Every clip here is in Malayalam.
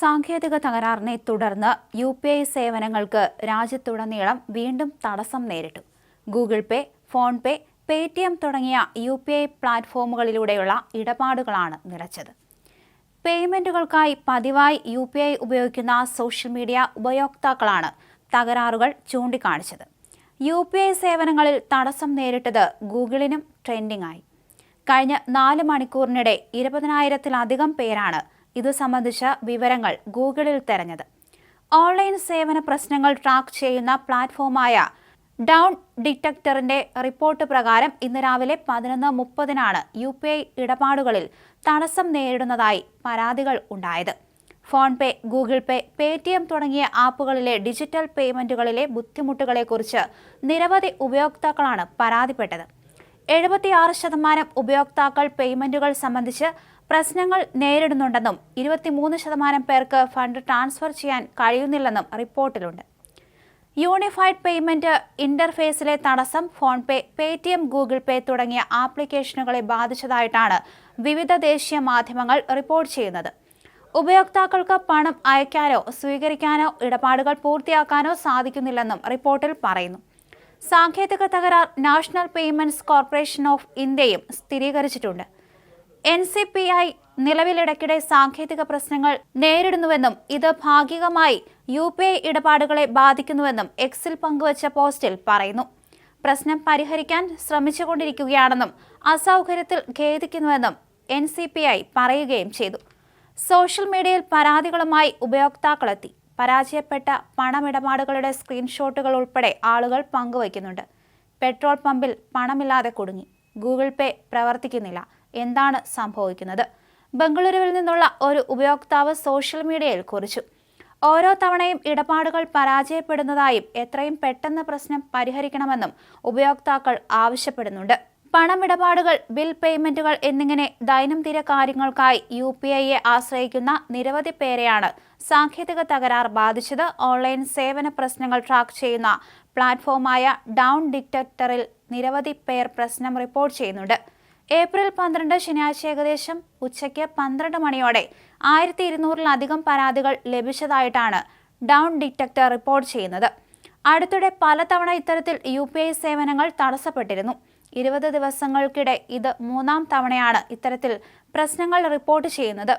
സാങ്കേതിക തകരാറിനെ തുടർന്ന് യു പി ഐ സേവനങ്ങൾക്ക് രാജ്യത്തുടനീളം വീണ്ടും തടസ്സം നേരിട്ടു. Google Pay PhonePe Paytm തുടങ്ങിയ യു പി ഐ പ്ലാറ്റ്ഫോമുകളിലൂടെയുള്ള ഇടപാടുകളാണ് നിലച്ചത് പേയ്മെന്റുകൾക്കായി പതിവായി യു പി ഐ ഉപയോഗിക്കുന്ന സോഷ്യൽ മീഡിയ ഉപയോക്താക്കളാണ് തകരാറുകൾ ചൂണ്ടിക്കാണിച്ചത്. യു പി ഐ സേവനങ്ങളിൽ തടസ്സം നേരിട്ടത് ഗൂഗിളിനും ട്രെൻഡിംഗ് ആയി കഴിഞ്ഞ നാല് മണിക്കൂറിനിടെ ഇരുപതിനായിരത്തിലധികം പേരാണ് ഇതു സംബന്ധിച്ച വിവരങ്ങൾ ഗൂഗിളിൽ തെരഞ്ഞത്. ഓൺലൈൻ സേവന പ്രശ്നങ്ങൾ ട്രാക്ക് ചെയ്യുന്ന പ്ലാറ്റ്ഫോമായ ഡൗൺ ഡിറ്റക്ടറിന്റെ റിപ്പോർട്ട് പ്രകാരം ഇന്ന് രാവിലെ പതിനൊന്ന് മുപ്പതിനാണ് യു പി ഐ ഇടപാടുകളിൽ തടസ്സം നേരിടുന്നതായി പരാതികൾ ഉണ്ടായത്. PhonePe Google Pay Paytm തുടങ്ങിയ ആപ്പുകളിലെ ഡിജിറ്റൽ പേയ്മെന്റുകളിലെ ബുദ്ധിമുട്ടുകളെക്കുറിച്ച് നിരവധി ഉപയോക്താക്കളാണ് പരാതിപ്പെട്ടത്. എഴുപത്തിയാറ് ശതമാനം ഉപയോക്താക്കൾ പേയ്മെന്റുകൾ സംബന്ധിച്ച് പ്രശ്നങ്ങൾ നേരിടുന്നുണ്ടെന്നും ഇരുപത്തിമൂന്ന് ശതമാനം പേർക്ക് ഫണ്ട് ട്രാൻസ്ഫർ ചെയ്യാൻ കഴിയുന്നില്ലെന്നും റിപ്പോർട്ടിലുണ്ട്. യൂണിഫൈഡ് പേയ്മെന്റ് ഇന്റർഫേസിലെ തടസ്സം ഫോൺപേ പേടിഎം ഗൂഗിൾ പേ തുടങ്ങിയ ആപ്ലിക്കേഷനുകളെ ബാധിച്ചതായിട്ടാണ് വിവിധ ദേശീയ മാധ്യമങ്ങൾ റിപ്പോർട്ട് ചെയ്യുന്നത്. ഉപയോക്താക്കൾക്ക് പണം അയക്കാനോ സ്വീകരിക്കാനോ ഇടപാടുകൾ പൂർത്തിയാക്കാനോ സാധിക്കുന്നില്ലെന്നും റിപ്പോർട്ടിൽ പറയുന്നു. സാങ്കേതിക തകരാർ നാഷണൽ പേയ്മെന്റ്സ് കോർപ്പറേഷൻ ഓഫ് ഇന്ത്യയും സ്ഥിരീകരിച്ചിട്ടുണ്ട്. എൻ സി പി ഐ നിലവിലിടയ്ക്കിടെ സാങ്കേതിക പ്രശ്നങ്ങൾ നേരിടുന്നുവെന്നും ഇത് ഭാഗികമായി യു പി ഐ ഇടപാടുകളെ ബാധിക്കുന്നുവെന്നും എക്സിൽ പങ്കുവച്ച പോസ്റ്റിൽ പറയുന്നു. പ്രശ്നം പരിഹരിക്കാൻ ശ്രമിച്ചുകൊണ്ടിരിക്കുകയാണെന്നും അസൗകര്യത്തിൽ ഖേദിക്കുന്നുവെന്നും എൻ സി പി ഐ പറയുകയും ചെയ്തു. സോഷ്യൽ മീഡിയയിൽ പരാതികളുമായി ഉപയോക്താക്കളെത്തി. പരാജയപ്പെട്ട പണമിടപാടുകളുടെ സ്ക്രീൻഷോട്ടുകൾ ഉൾപ്പെടെ ആളുകൾ പങ്കുവയ്ക്കുന്നുണ്ട്. പെട്രോൾ പമ്പിൽ പണമില്ലാതെ കുടുങ്ങി. ഗൂഗിൾ പേ പ്രവർത്തിക്കുന്നില്ല. എന്താണ് സംഭവിക്കുന്നത്? ബംഗളൂരുവിൽ നിന്നുള്ള ഒരു ഉപയോക്താവ് സോഷ്യൽ മീഡിയയിൽ കുറിച്ചു. ഓരോ തവണയും ഇടപാടുകൾ പരാജയപ്പെടുന്നതായും എത്രയും പെട്ടെന്ന് പ്രശ്നം പരിഹരിക്കണമെന്നും ഉപയോക്താക്കൾ ആവശ്യപ്പെടുന്നുണ്ട്. പണമിടപാടുകൾ ബിൽ പേയ്മെന്റുകൾ എന്നിങ്ങനെ ദൈനംദിന കാര്യങ്ങൾക്കായി യു പി ഐയെ ആശ്രയിക്കുന്ന നിരവധി പേരെയാണ് സാങ്കേതിക തകരാർ ബാധിച്ചത്. ഓൺലൈൻ സേവന പ്രശ്നങ്ങൾ ട്രാക്ക് ചെയ്യുന്ന പ്ലാറ്റ്ഫോമായ ഡൗൺ ഡിറ്റക്ടറിൽ നിരവധി പേർ പ്രശ്നം റിപ്പോർട്ട് ചെയ്യുന്നുണ്ട്. ഏപ്രിൽ പന്ത്രണ്ട് ശനിയാഴ്ച ഏകദേശം ഉച്ചയ്ക്ക് പന്ത്രണ്ട് മണിയോടെ ആയിരത്തി ഇരുന്നൂറിലധികം പരാതികൾ ലഭിച്ചതായിട്ടാണ് ഡൗൺ ഡിറ്റക്ടർ റിപ്പോർട്ട് ചെയ്യുന്നത്. അടുത്തിടെ പലതവണ ഇത്തരത്തിൽ യു സേവനങ്ങൾ തടസ്സപ്പെട്ടിരുന്നു. ഇരുപത് ദിവസങ്ങൾക്കിടെ ഇത് മൂന്നാം തവണയാണ് ഇത്തരത്തിൽ പ്രശ്നങ്ങൾ റിപ്പോർട്ട് ചെയ്യുന്നത്.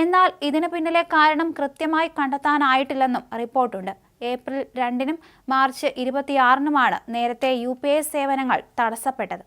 എന്നാൽ ഇതിന് പിന്നിലെ കാരണം കൃത്യമായി കണ്ടെത്താനായിട്ടില്ലെന്നും റിപ്പോർട്ടുണ്ട്. ഏപ്രിൽ രണ്ടിനും മാർച്ച് ഇരുപത്തിയാറിനുമാണ് നേരത്തെ യു സേവനങ്ങൾ തടസ്സപ്പെട്ടത്.